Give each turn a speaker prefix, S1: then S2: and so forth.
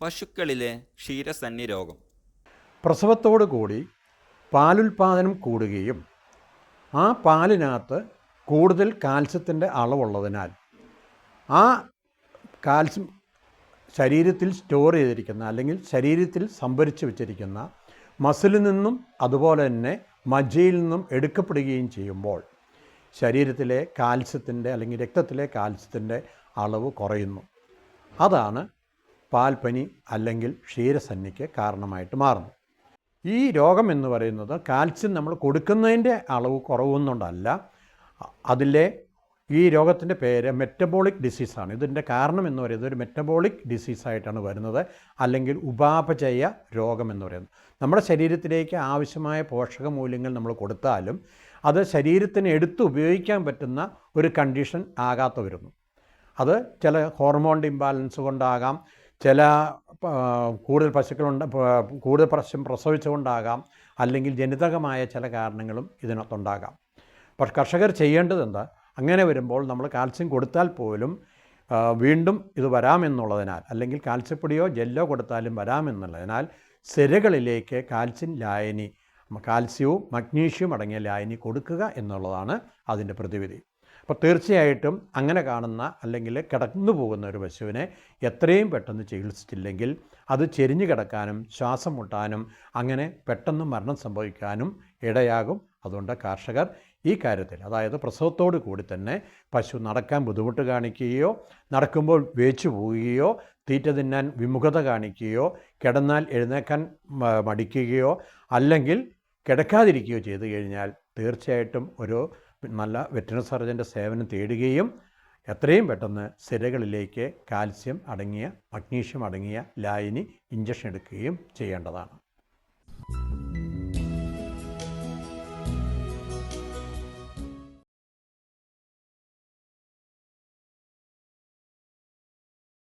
S1: പശുക്കളിലെ ക്ഷീരസന്നി രോഗം
S2: പ്രസവത്തോടു കൂടി പാലുൽപാദനം കൂടുകയും ആ പാലിനകത്ത് കൂടുതൽ കാൽസ്യത്തിന്റെ അളവുള്ളതിനാൽ ആ കാൽസ്യം ശരീരത്തിൽ സ്റ്റോർ ചെയ്തിരിക്കുന്ന അല്ലെങ്കിൽ ശരീരത്തിൽ സംഭരിച്ചു വെച്ചിരിക്കുന്ന മസിലിൽ നിന്നും അതുപോലെ തന്നെ മജ്ജയിൽ നിന്നും എടുക്കപ്പെടുകയും ചെയ്യുമ്പോൾ ശരീരത്തിലെ കാൽസ്യത്തിന്റെ അല്ലെങ്കിൽ രക്തത്തിലെ കാൽസ്യത്തിന്റെ അളവ് കുറയുന്നു. അതാണ് പാൽപ്പനി അല്ലെങ്കിൽ ക്ഷീരസന്നിക്ക് കാരണമായിട്ട് മാറുന്നു. ഈ രോഗം എന്ന് പറയുന്നത് കാൽസ്യം നമ്മൾ കൊടുക്കുന്നതിന്റെ അളവ് കുറവൊന്നുകൊണ്ടല്ല അതിലെ ഈ രോഗത്തിന്റെ പേര് മെറ്റബോളിക് ഡിസീസാണ് ഇതിന്റെ കാരണം എന്ന് പറയുന്നത് ഒരു മെറ്റബോളിക് ഡിസീസായിട്ടാണ് വരുന്നത് അല്ലെങ്കിൽ ഉപാപചയ രോഗം എന്ന് പറയുന്നത്. നമ്മുടെ ശരീരത്തിലേക്ക് ആവശ്യമായ പോഷക മൂല്യങ്ങൾ നമ്മൾ കൊടുത്താലും അത് ശരീരത്തിന് എടുത്ത് ഉപയോഗിക്കാൻ പറ്റുന്ന ഒരു കണ്ടീഷൻ ആകാത്ത വരുന്നു. അത് ചില ഹോർമോൺ ഇംബാലൻസ് കൊണ്ടാകാം ചില കൂടുതൽ പശുക്കളുണ്ട് കൂടുതൽ പ്രശ്നം പ്രസവിച്ചുകൊണ്ടാകാം അല്ലെങ്കിൽ ജനിതകമായ ചില കാരണങ്ങളും ഇതിനകത്തുണ്ടാകാം. പക്ഷെ കർഷകർ ചെയ്യേണ്ടതെന്ത് അങ്ങനെ വരുമ്പോൾ നമ്മൾ കാൽസ്യം കൊടുത്താൽ പോലും വീണ്ടും ഇത് വരാമെന്നുള്ളതിനാൽ അല്ലെങ്കിൽ കാൽസ്യപ്പൊടിയോ ജെല്ലോ കൊടുത്താലും വരാമെന്നുള്ളതിനാൽ സിരകളിലേക്ക് കാൽസ്യം ലായനി കാൽസ്യവും മഗ്നീഷ്യവും അടങ്ങിയ ലായനി കൊടുക്കുക എന്നുള്ളതാണ് അതിന്റെ പ്രതിവിധി. അപ്പോൾ തീർച്ചയായിട്ടും അങ്ങനെ കാണുന്ന അല്ലെങ്കിൽ കിടന്നു പോകുന്ന ഒരു പശുവിനെ എത്രയും പെട്ടെന്ന് ചികിത്സിച്ചില്ലെങ്കിൽ അത് ചെരിഞ്ഞു കിടക്കാനും ശ്വാസം മുട്ടാനും അങ്ങനെ പെട്ടെന്ന് മരണം സംഭവിക്കാനും ഇടയാകും. അതുകൊണ്ട് കർഷകർ ഈ കാര്യത്തിൽ അതായത് പ്രസവത്തോടു കൂടി തന്നെ പശു നടക്കാൻ ബുദ്ധിമുട്ട് കാണിക്കുകയോ നടക്കുമ്പോൾ വേച്ചു പോവുകയോ തീറ്റ തിന്നാൻ വിമുഖത കാണിക്കുകയോ കിടന്നാൽ എഴുന്നേക്കാൻ മടിക്കുകയോ അല്ലെങ്കിൽ കിടക്കാതിരിക്കുകയോ ചെയ്തു കഴിഞ്ഞാൽ തീർച്ചയായിട്ടും ഒരു നല്ല വെറ്റിനറി സർജന്റെ സേവനം തേടുകയും എത്രയും പെട്ടെന്ന് സിരകളിലേക്ക് കാൽസ്യം അടങ്ങിയ മഗ്നീഷ്യം അടങ്ങിയ ലായനി ഇഞ്ചക്ഷൻ എടുക്കുകയും ചെയ്യേണ്ടതാണ്.